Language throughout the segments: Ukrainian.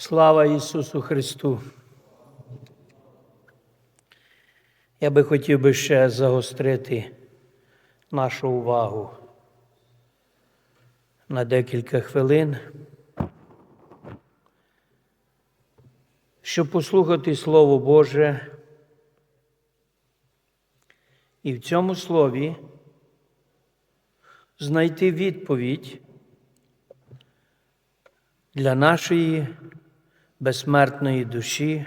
Слава Ісусу Христу! Я би хотів би ще загострити нашу увагу на декілька хвилин, щоб послухати Слово Боже. І в цьому слові знайти відповідь для нашої безсмертної душі,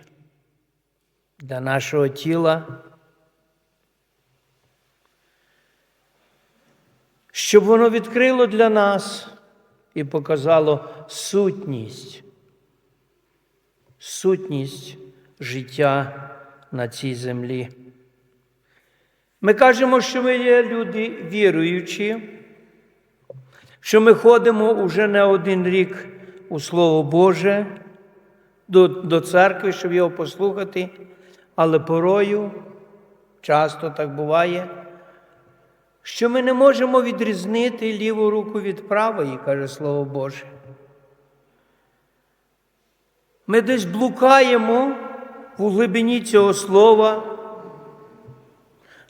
для нашого тіла, щоб воно відкрило для нас і показало сутність, сутність життя на цій землі. Ми кажемо, що ми є люди віруючі, що ми ходимо уже не один рік у Слово Боже до, до церкви, щоб його послухати, але порою, часто так буває, що ми не можемо відрізнити ліву руку від правої, каже Слово Боже. Ми десь блукаємо у глибині цього слова,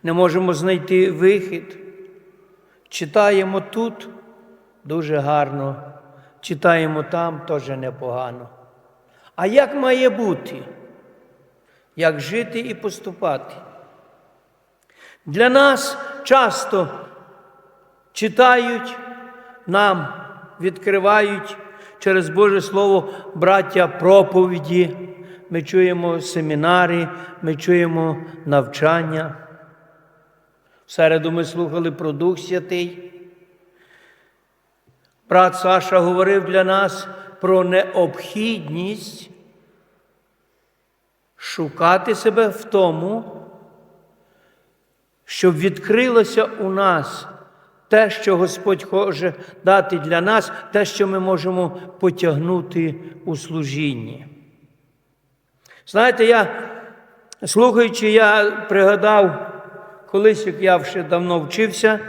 не можемо знайти вихід. Читаємо тут дуже гарно, читаємо там теж непогано. А як має бути? Як жити і поступати? Для нас часто читають, нам відкривають через Боже Слово браття проповіді, ми чуємо семінари, ми чуємо навчання. В середу ми слухали про Дух Святий. Брат Саша говорив для нас про необхідність шукати себе в тому, щоб відкрилося у нас те, що Господь хоче дати для нас, те, що ми можемо потягнути у служінні. Знаєте, я, слухаючи, я пригадав, колись, як я ще давно вчився,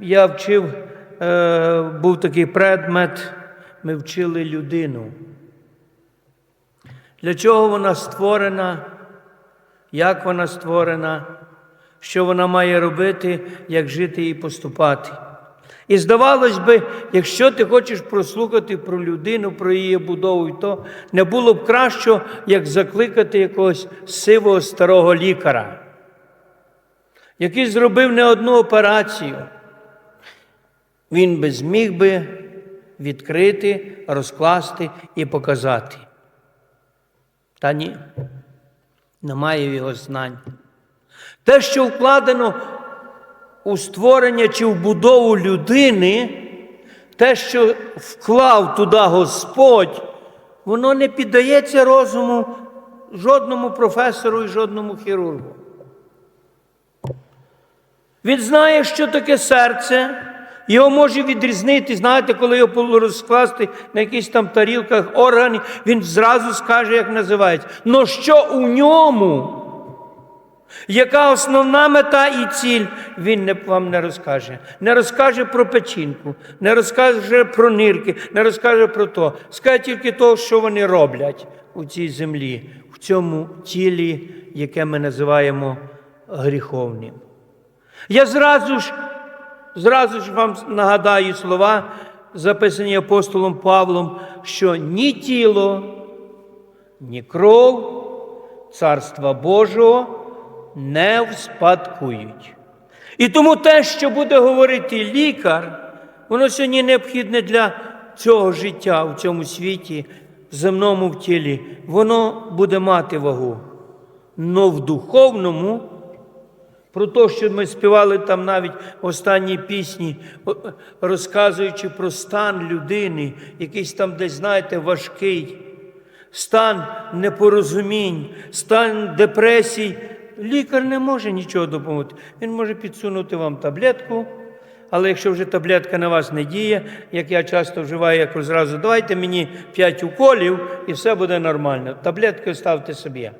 я вчив, е, був такий предмет, ми вчили людину. Для чого вона створена, як вона створена, що вона має робити, як жити і поступати. І здавалось би, якщо ти хочеш прослухати про людину, про її будову, то не було б краще, як закликати якогось сивого старого лікаря, який зробив не одну операцію. Він би зміг би відкрити, розкласти і показати. Та ні, немає його знань. Те, що вкладено у створення чи в будову людини, те, що вклав туди Господь, воно не піддається розуму жодному професору і жодному хірургу. Він знає, що таке серце, його може відрізнити, знаєте, коли його розкласти на якихось там тарілках органів, він зразу скаже, як називається. Но що у ньому? Яка основна мета і ціль, він вам не розкаже. Не розкаже про печінку, не розкаже про нирки, не розкаже про то. Скаже тільки того, що вони роблять у цій землі, в цьому тілі, яке ми називаємо гріховним. Я зразу ж, зразу ж вам нагадаю слова, записані апостолом Павлом, що ні тіло, ні кров Царства Божого не вспадкують. І тому те, що буде говорити лікар, воно сьогодні необхідне для цього життя у цьому світі, в земному в тілі, воно буде мати вагу. Но в духовному, про те, що ми співали там навіть в останній пісні, розказуючи про стан людини, якийсь там десь, знаєте, важкий, стан непорозумінь, стан депресій. Лікар не може нічого допомогти. Він може підсунути вам таблетку, але якщо вже таблетка на вас не діє, як я часто вживаю, як зразу, давайте мені 5 уколів і все буде нормально. Таблетки ставте собі.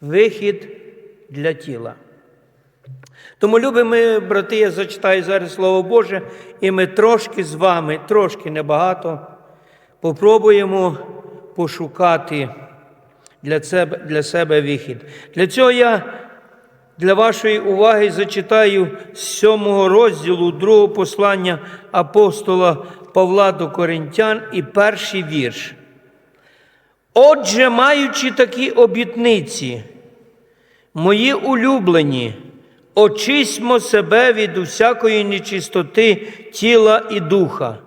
Вихід для тіла. Тому, любі брати, я зачитаю зараз Слово Боже, і ми трошки з вами, трошки небагато, попробуємо пошукати для себе, для себе вихід. Для цього я для вашої уваги зачитаю з сьомого розділу другого послання апостола Павла до Коринтян і перший вірш. Отже, маючи такі обітниці, мої улюблені, очисьмо себе від усякої нечистоти тіла і духа,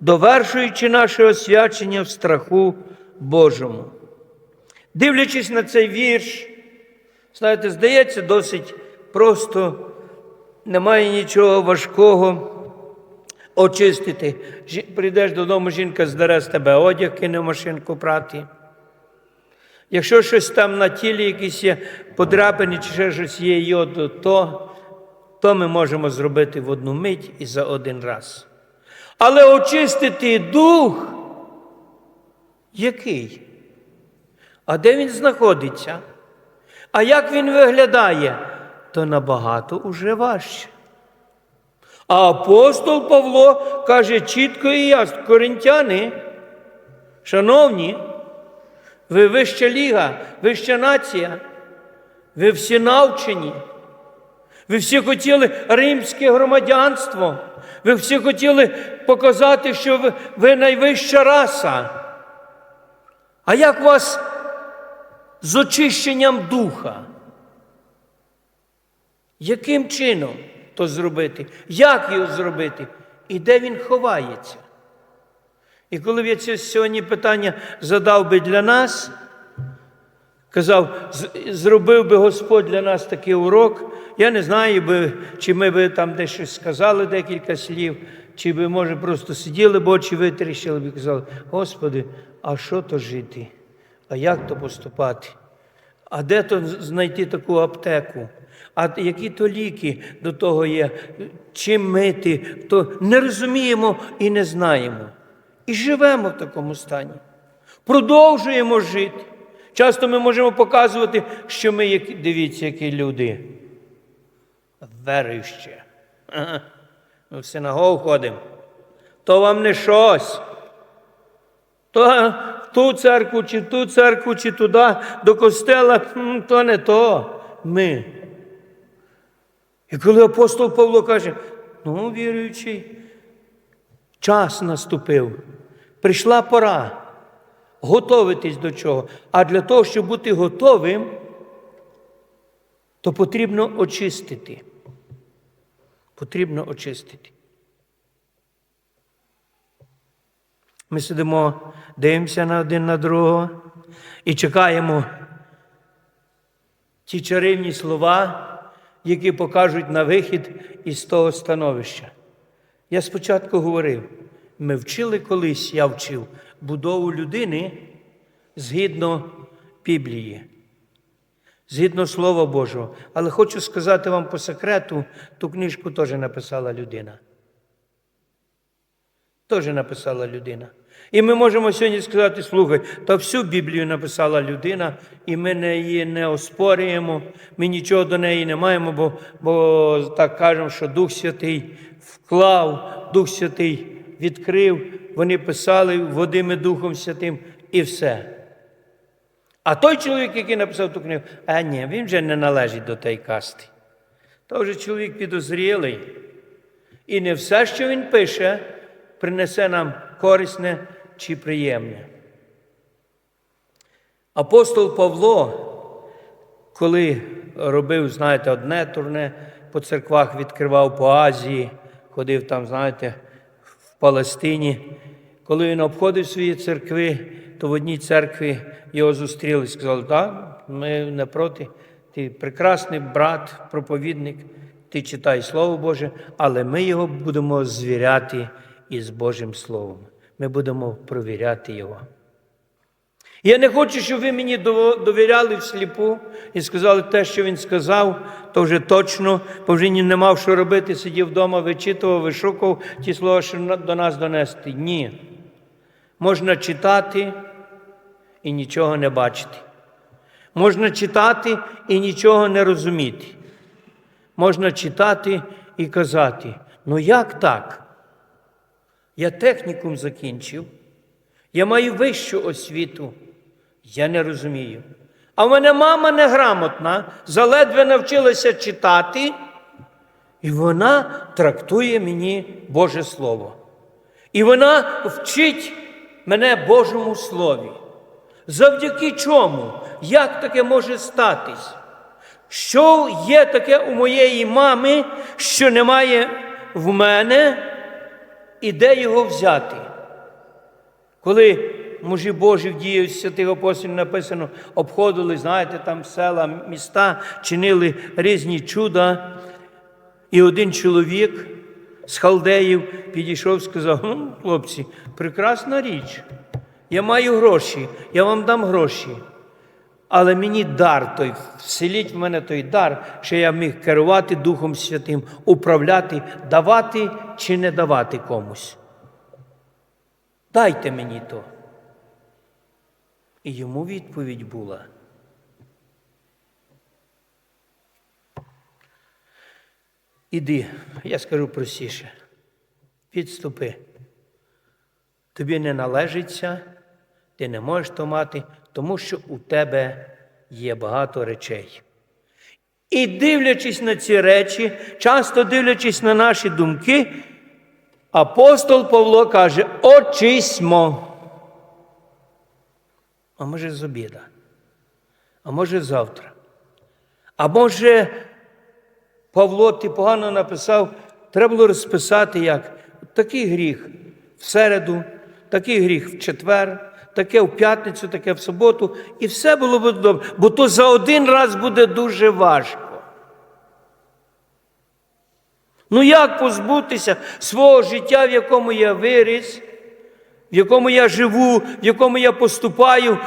довершуючи наше освячення в страху Божому. Дивлячись на цей вірш, знаєте, здається, досить просто, немає нічого важкого очистити. Прийдеш додому, жінка здере з тебе одяг, кине в машинку прати. Якщо щось там на тілі, якісь є подряпини чи ще щось є йоду, то, то ми можемо зробити в одну мить і за один раз. Але очистити дух, який? А де він знаходиться? А як він виглядає? То набагато уже важче. А апостол Павло каже чітко і ясно, коринтяни, шановні, ви вища ліга, вища нація, ви всі навчені. Ви всі хотіли римське громадянство. Ви всі хотіли показати, що ви, ви найвища раса. А як вас з очищенням духа? Яким чином то зробити? Як його зробити? І де він ховається? І коли б я це сьогодні питання задав би для нас, казав, зробив би Господь для нас такий урок, я не знаю, чи ми би там десь щось сказали декілька слів, чи би, може, просто сиділи б очі витріщили б і казали, Господи, а що то жити? А як то поступати? А де то знайти таку аптеку? А які то ліки до того є? Чим мити? То не розуміємо і не знаємо. І живемо в такому стані. Продовжуємо жити. Часто ми можемо показувати, що ми, які, дивіться, які люди. Ага. Ми в синагогу ходимо. То вам не щось. То в ту церкву, чи в ту церкву, чи туди, до костела, то не то. Ми. І коли апостол Павло каже, ну, віруючий, час наступив, прийшла пора готовитись до чого. А для того, щоб бути готовим, то потрібно очистити. Потрібно очистити. Ми сидимо, дивимося на один на другого і чекаємо ті чарівні слова, які покажуть на вихід із того становища. Я спочатку говорив, ми вчили колись, я вчив будову людини згідно Біблії, згідно Слова Божого. Але хочу сказати вам по секрету, ту книжку теж написала людина. Теж написала людина. І ми можемо сьогодні сказати, слухай, та всю Біблію написала людина, і ми не її не оспорюємо, ми нічого до неї не маємо, бо, бо так кажемо, що Дух Святий вклав, Дух Святий відкрив, вони писали Водими Духом Святим і все. А той чоловік, який написав ту книгу, а ні, він вже не належить до тієї касти. То вже чоловік підозрілий. І не все, що він пише, принесе нам корисне чи приємне. Апостол Павло, коли робив, знаєте, одне турне по церквах, відкривав по Азії, ходив там, знаєте, Палестині. Коли він обходив свої церкви, то в одній церкві його зустріли і сказали, так, ми не проти, ти прекрасний брат, проповідник, ти читай Слово Боже, але ми його будемо звіряти із Божим Словом. Ми будемо провіряти його. Я не хочу, щоб ви мені довіряли всліпу і сказали те, що він сказав, то вже точно, бо вже не мав що робити, сидів вдома, вичитував, вишукував ті слова, що до нас донести. Ні. Можна читати і нічого не бачити. Можна читати і нічого не розуміти. Можна читати і казати, ну як так? Я технікум закінчив, Я маю вищу освіту. Я не розумію. А в мене мама неграмотна, заледве навчилася читати, і вона трактує мені Боже Слово. І вона вчить мене Божому Слові. Завдяки чому? Як таке може статись? Що є таке у моєї мами, що немає в мене, і де його взяти? Коли мужі Божі дії святих апостолів написано, обходили, знаєте, там села, міста, чинили різні чуда, і один чоловік з халдеїв підійшов і сказав: ну, хлопці, прекрасна річ. Я маю гроші, я вам дам гроші. Але мені дар той, вселіть в мене той дар, що я міг керувати Духом Святим, управляти, давати чи не давати комусь. Дайте мені то. І йому відповідь була. Іди, я скажу простіше. Відступи. Тобі не належиться, ти не можеш то мати, тому що у тебе є багато речей. І дивлячись на ці речі, часто дивлячись на наші думки, апостол Павло каже: очисьмо. А може з обіда, а може завтра. А може, Павло, ти погано написав, треба було розписати як такий гріх в середу, такий гріх в четвер, таке в п'ятницю, таке в суботу, і все було б добре, бо то за один раз буде дуже важко. Ну як позбутися свого життя, в якому я виріс, в якому я живу, в якому я поступаю е,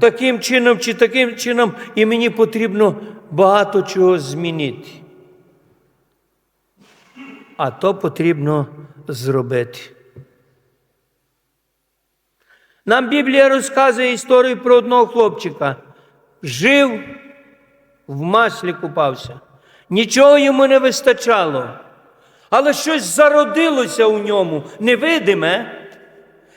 таким чином чи таким чином, і мені потрібно багато чого змінити. А то потрібно зробити. Нам Біблія розказує історію про одного хлопчика. Жив, в маслі купався. Нічого йому не вистачало. Але щось зародилося у ньому, невидиме.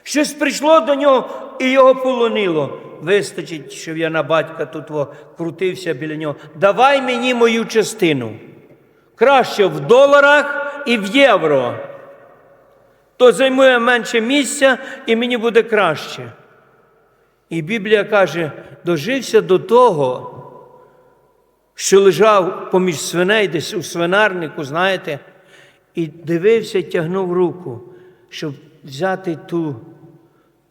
Щось прийшло до нього і його полонило. Вистачить, щоб я на батька тут крутився біля нього. Давай мені мою частину. Краще в доларах і в євро. То займує менше місця і мені буде краще. І Біблія каже, дожився до того, що лежав поміж свиней десь у свинарнику, знаєте, і дивився, тягнув руку, щоб взяти ту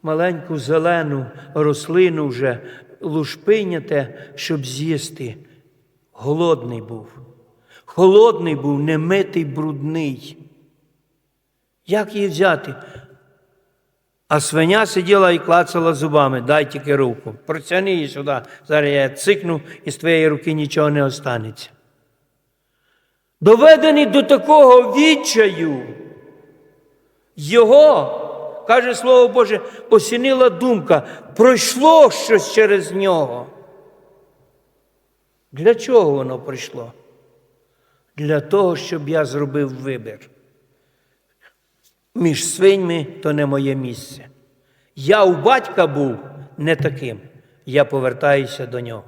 маленьку зелену рослину вже лушпиняте, щоб з'їсти. Голодний був. Холодний був, немитий, брудний. Як її взяти? А свиня сиділа і клацала зубами, дай тільки руку. Протягни її сюди. Зараз я цикну, і з твоєї руки нічого не останеться. Доведений до такого відчаю, його, каже Слово Боже, осінила думка, пройшло щось через нього. Для чого воно прийшло? Для того, щоб я зробив вибір. Між свиньми то не моє місце. Я у батька був не таким. Я повертаюся до нього.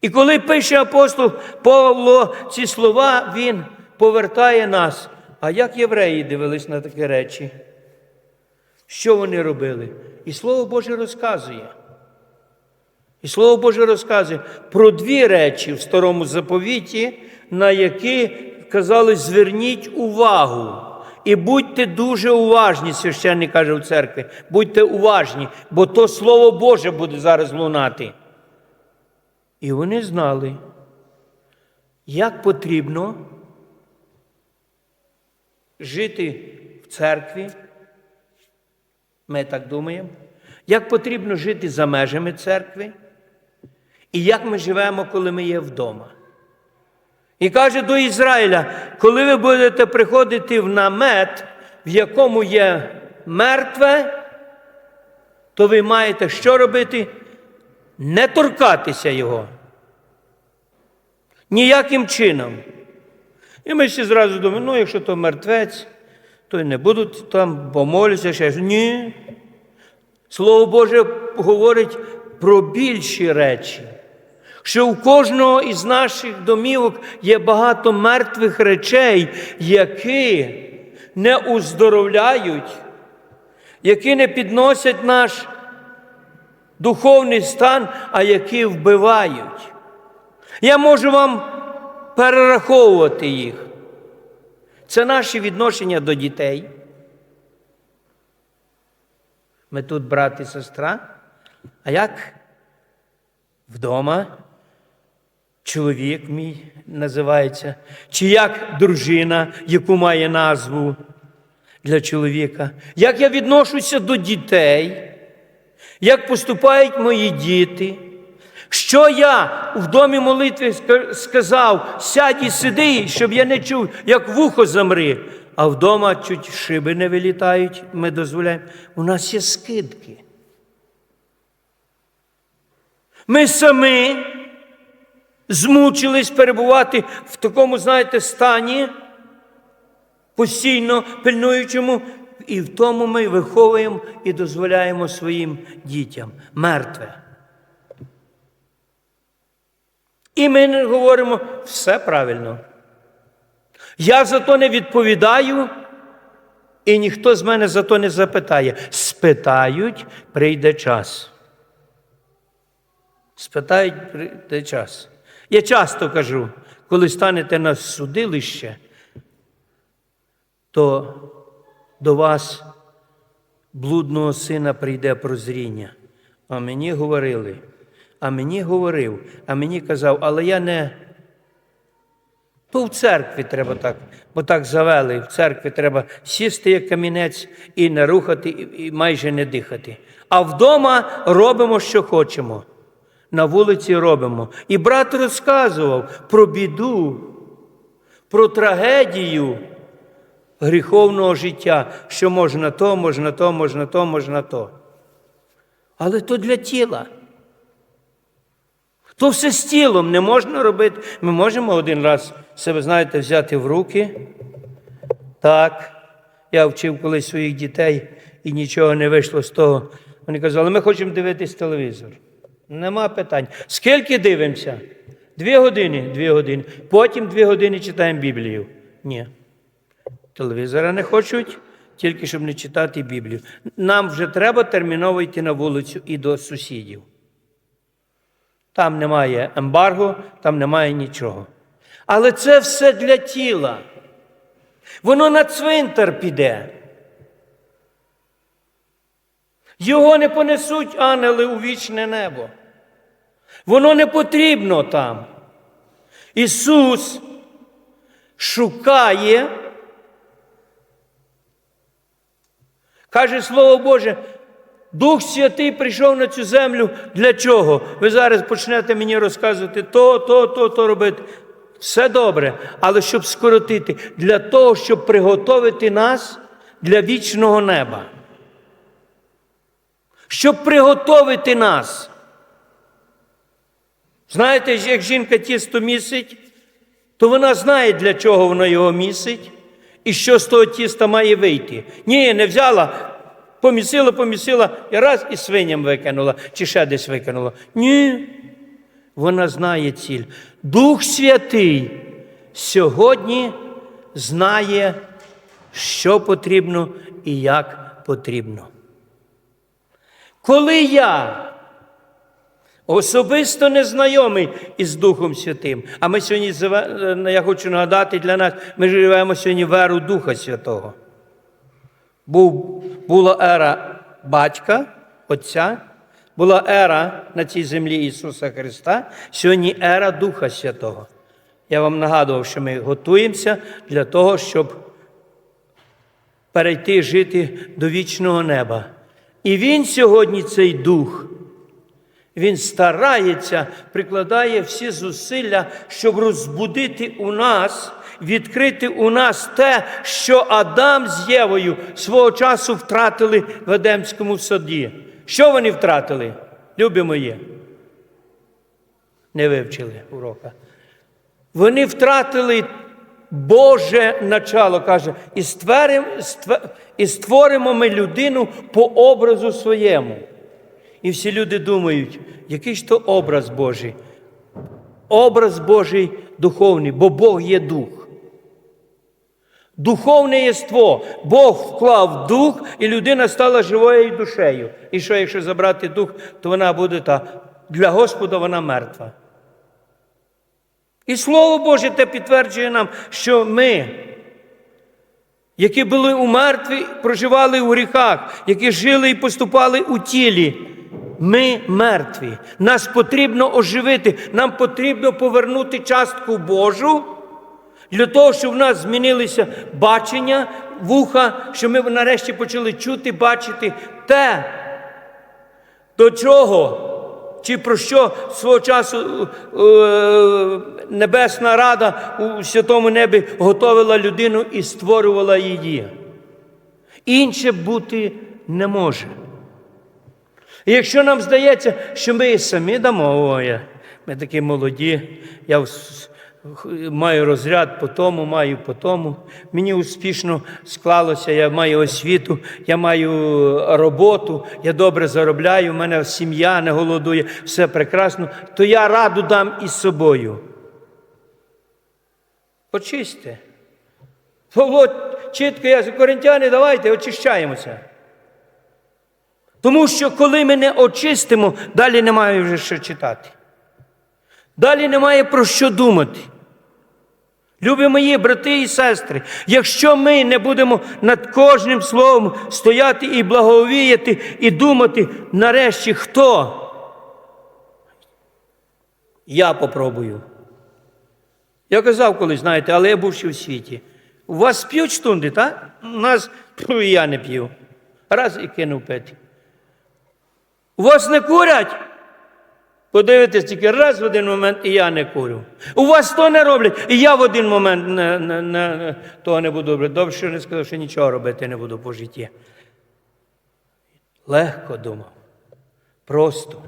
І коли пише апостол Павло ці слова, він повертає нас. А як євреї дивились на такі речі? Що вони робили? І Слово Боже розказує. І Слово Боже розказує про дві речі в старому заповіті, на які казали, зверніть увагу. І будьте дуже уважні, священник каже в церкві. Будьте уважні, бо то Слово Боже буде зараз лунати. І вони знали, як потрібно жити в церкві. Ми так думаємо, як потрібно жити за межами церкви, і як ми живемо, коли ми є вдома. І каже до Ізраїля, коли ви будете приходити в намет, в якому є мертве, то ви маєте що робити? Не торкатися його. Ніяким чином. І ми всі зразу думаємо, ну, якщо то мертвець, то не будуть там помолюся ще. Ні. Слово Боже говорить про більші речі, що у кожного із наших домівок є багато мертвих речей, які не уздоровляють, які не підносять наш духовний стан, а які вбивають. Я можу вам перераховувати їх. Це наші відношення до дітей. Ми тут брат і сестра. А як вдома чоловік мій називається, чи як дружина, яку має назву для чоловіка, як я відношуся до дітей, як поступають мої діти. Що я в домі молитви сказав, сядь і сиди, щоб я не чув, як вухо замри, а вдома чуть шиби не вилітають, ми дозволяємо. У нас є скидки. Ми самі змучились перебувати в такому, знаєте, стані, постійно пильнуючому, і в тому ми виховуємо і дозволяємо своїм дітям мертве. І ми говоримо все правильно. Я за то не відповідаю, і ніхто з мене за то не запитає. Спитають, прийде час. Спитають, прийде час. Я часто кажу, коли станете на судилище, то до вас блудного сина прийде прозріння. А мені говорили, а мені говорив, а мені казав, але я не. То в церкві треба так, бо так завели. В церкві треба сісти як камінець і не рухати, і майже не дихати. А вдома робимо, що хочемо. На вулиці робимо. І брат розказував про біду, про трагедію гріховного життя, що можна то, можна то, можна то, можна то. Але то для тіла. То все з тілом не можна робити. Ми можемо один раз себе, знаєте, взяти в руки. Так, я вчив колись своїх дітей і нічого не вийшло з того. Вони казали, ми хочемо дивитись телевізор. Нема питань. Скільки дивимося? Дві години, дві години. Потім дві години читаємо Біблію. Ні. Телевізора не хочуть, тільки щоб не читати Біблію. Нам вже треба терміново йти на вулицю і до сусідів. Там немає ембарго, там немає нічого. Але це все для тіла. Воно на цвинтар піде. Його не понесуть ангели у вічне небо. Воно не потрібно там. Ісус шукає, каже Слово Боже, Дух Святий прийшов на цю землю для чого? Ви зараз почнете мені розказувати то, то, то, то робити. Все добре, але щоб скоротити, для того, щоб приготовити нас для вічного неба. Щоб приготовити нас. Знаєте, як жінка тісто місить, то вона знає, для чого вона його місить і що з того тіста має вийти. Ні, не взяла, помісила, помісила і раз і свиням викинула, чи ще десь викинула. Ні. Вона знає ціль. Дух Святий сьогодні знає, що потрібно і як потрібно. Коли я особисто незнайомий із Духом Святим, а ми сьогодні, я хочу нагадати для нас, ми живемо сьогодні в еру Духа Святого. Був, була ера батька, Отця, була ера на цій землі Ісуса Христа, сьогодні ера Духа Святого. Я вам нагадував, що ми готуємося для того, щоб перейти жити до вічного неба. І Він сьогодні, цей дух, він старається, прикладає всі зусилля, щоб розбудити у нас, відкрити у нас те, що Адам з Євою свого часу втратили в Едемському саді. Що вони втратили? Любі мої. Не вивчили урока. Вони втратили Боже начало, каже, і створимо, і створимо ми людину по образу своєму. І всі люди думають, який ж то образ Божий? Образ Божий духовний, бо Бог є дух. Духовне єство. Бог вклав дух, і людина стала живою душею. І що, якщо забрати дух, то вона буде та для Господа вона мертва. І Слово Боже те підтверджує нам, що ми, які були у мертві, проживали у гріхах, які жили і поступали у тілі, ми мертві. Нас потрібно оживити, нам потрібно повернути частку Божу для того, щоб в нас змінилися бачення, вуха, щоб ми нарешті почали чути, бачити те, до чого чи про що свого часу е, Небесна Рада у святому небі готовила людину і створювала її. Інше бути не може. І якщо нам здається, що ми самі дамо, ой, ми такі молоді, я маю розряд по тому, маю по тому. Мені успішно склалося, я маю освіту, я маю роботу, я добре заробляю, в мене сім'я не голодує, все прекрасно, то я раду дам із собою. Очисьте. Павло чітко, я коринтяни, давайте очищаємося. Тому що коли ми не очистимо, далі немає вже що читати. Далі немає про що думати. Любі мої брати і сестри, якщо ми не будемо над кожним словом стояти і благовіяти, і думати, нарешті хто? Я попробую. Я казав колись, знаєте, але я був ще в світі. У вас п'ють штунди, так? У нас і я не п'ю. Раз і кинув пити. У вас не курять? Подивитесь тільки раз в один момент, і я не курю. У вас то не роблять, і я в один момент не, не, не, того не буду робити. Добре, що не сказав, що нічого робити не буду по житті. Легко думав, просто.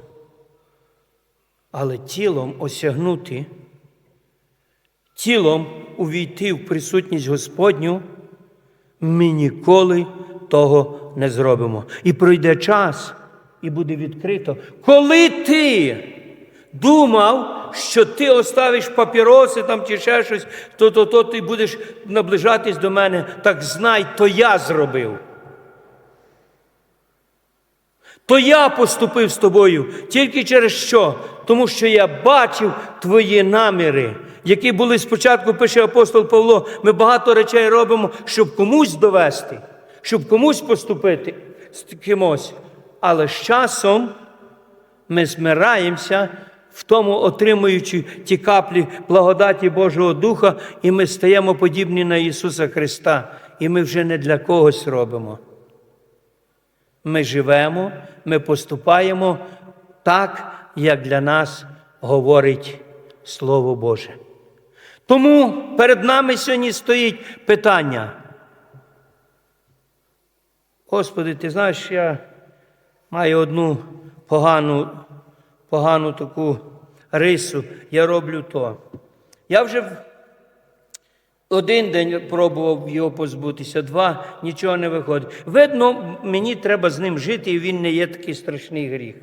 Але тілом осягнути, тілом увійти в присутність Господню, ми ніколи того не зробимо. І пройде час, і буде відкрито. Коли ти думав, що ти оставиш папіроси там чи ще щось, то, то, то ти будеш наближатись до мене, так знай, то я зробив. То я поступив з тобою тільки через що? Тому що я бачив твої наміри, які були спочатку, пише апостол Павло. Ми багато речей робимо, щоб комусь довести, щоб комусь поступити з кимось. Але з часом ми змираємося в тому, отримуючи ті каплі благодаті Божого Духа, і ми стаємо подібні на Ісуса Христа. І ми вже не для когось робимо. Ми живемо, ми поступаємо так, як для нас говорить Слово Боже. Тому перед нами сьогодні стоїть питання. Господи, ти знаєш, я маю одну погану, погану таку рису, я роблю то. Я вже один день пробував його позбутися, два нічого не виходить. Видно, мені треба з ним жити, і він не є такий страшний гріх.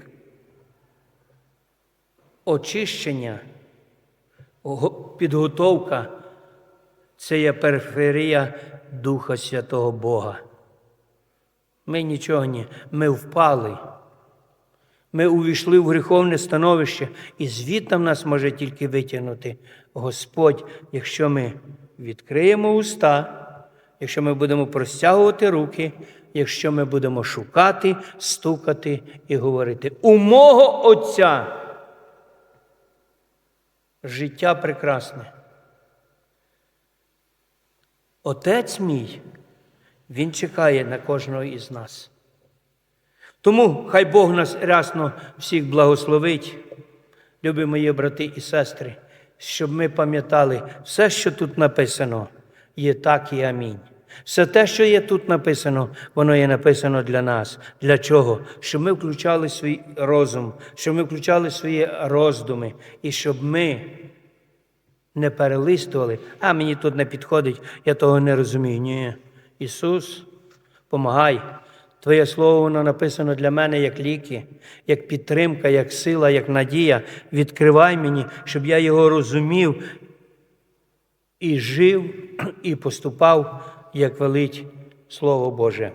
Очищення, підготовка це є периферія Духа Святого Бога. Ми нічого не, ми впали. Ми увійшли в гріховне становище, і звідти нас може тільки витягнути Господь, якщо ми відкриємо уста, якщо ми будемо простягувати руки, якщо ми будемо шукати, стукати і говорити. У мого Отця життя прекрасне. Отець мій, Він чекає на кожного із нас. Тому хай Бог нас рясно всіх благословить, любі мої брати і сестри, щоб ми пам'ятали, все, що тут написано, є так і амінь. Все те, що є тут написано, воно є написано для нас. Для чого? Щоб ми включали свій розум, щоб ми включали свої роздуми, і щоб ми не перелистували, а мені тут не підходить, я того не розумію. Ні. Ісус, помагай. Твоє слово воно написано для мене як ліки, як підтримка, як сила, як надія. Відкривай мені, щоб я його розумів і жив, і поступав, як велить Слово Боже.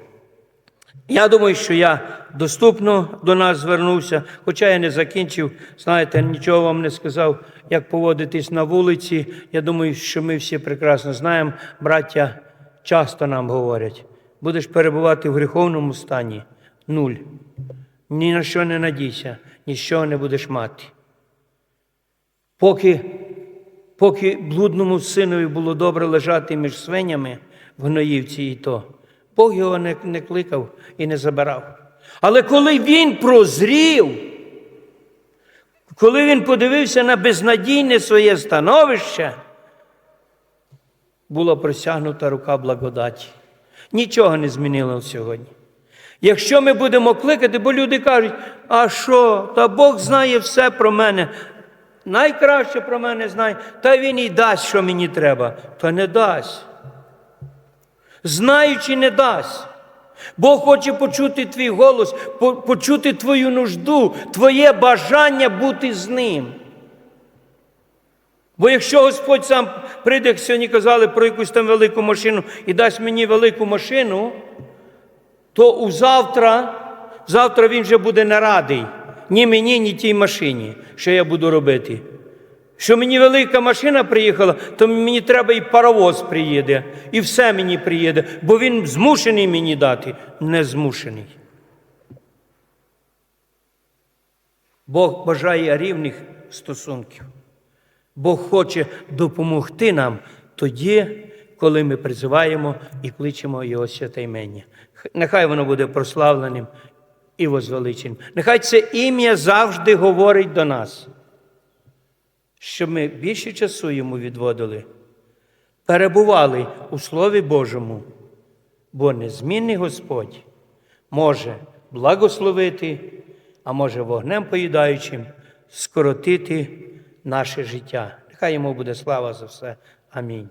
Я думаю, що я доступно до нас звернувся, хоча я не закінчив, знаєте, нічого вам не сказав, як поводитись на вулиці. Я думаю, що ми всі прекрасно знаємо, браття часто нам говорять, будеш перебувати в гріховному стані нуль. Ні на що не надійся, нічого не будеш мати. Поки, поки блудному синові було добре лежати між свинями в гноївці і то, Бог його не, не кликав і не забирав. Але коли він прозрів, коли він подивився на безнадійне своє становище, була просягнута рука благодаті. Нічого не змінило сьогодні. Якщо ми будемо кликати, бо люди кажуть, а що, та Бог знає все про мене, найкраще про мене знає, та Він і дасть, що мені треба, та не дасть. Знаючи, не дасть. Бог хоче почути твій голос, почути твою нужду, твоє бажання бути з ним. Бо якщо Господь сам прийде, як сьогодні казали про якусь там велику машину і дасть мені велику машину, то у завтра, завтра він вже буде не радий ні мені, ні тій машині, що я буду робити. Що мені велика машина приїхала, то мені треба і паровоз приїде, і все мені приїде, бо він змушений мені дати, не змушений. Бог бажає рівних стосунків. Бог хоче допомогти нам тоді, коли ми призиваємо і кличемо Його святе імення. Нехай воно буде прославленим і возвеличеним. Нехай це ім'я завжди говорить до нас, щоб ми більше часу йому відводили, перебували у Слові Божому, бо незмінний Господь може благословити, а може вогнем поїдаючим скоротити наше життя. Нехай йому буде слава за все. Амінь.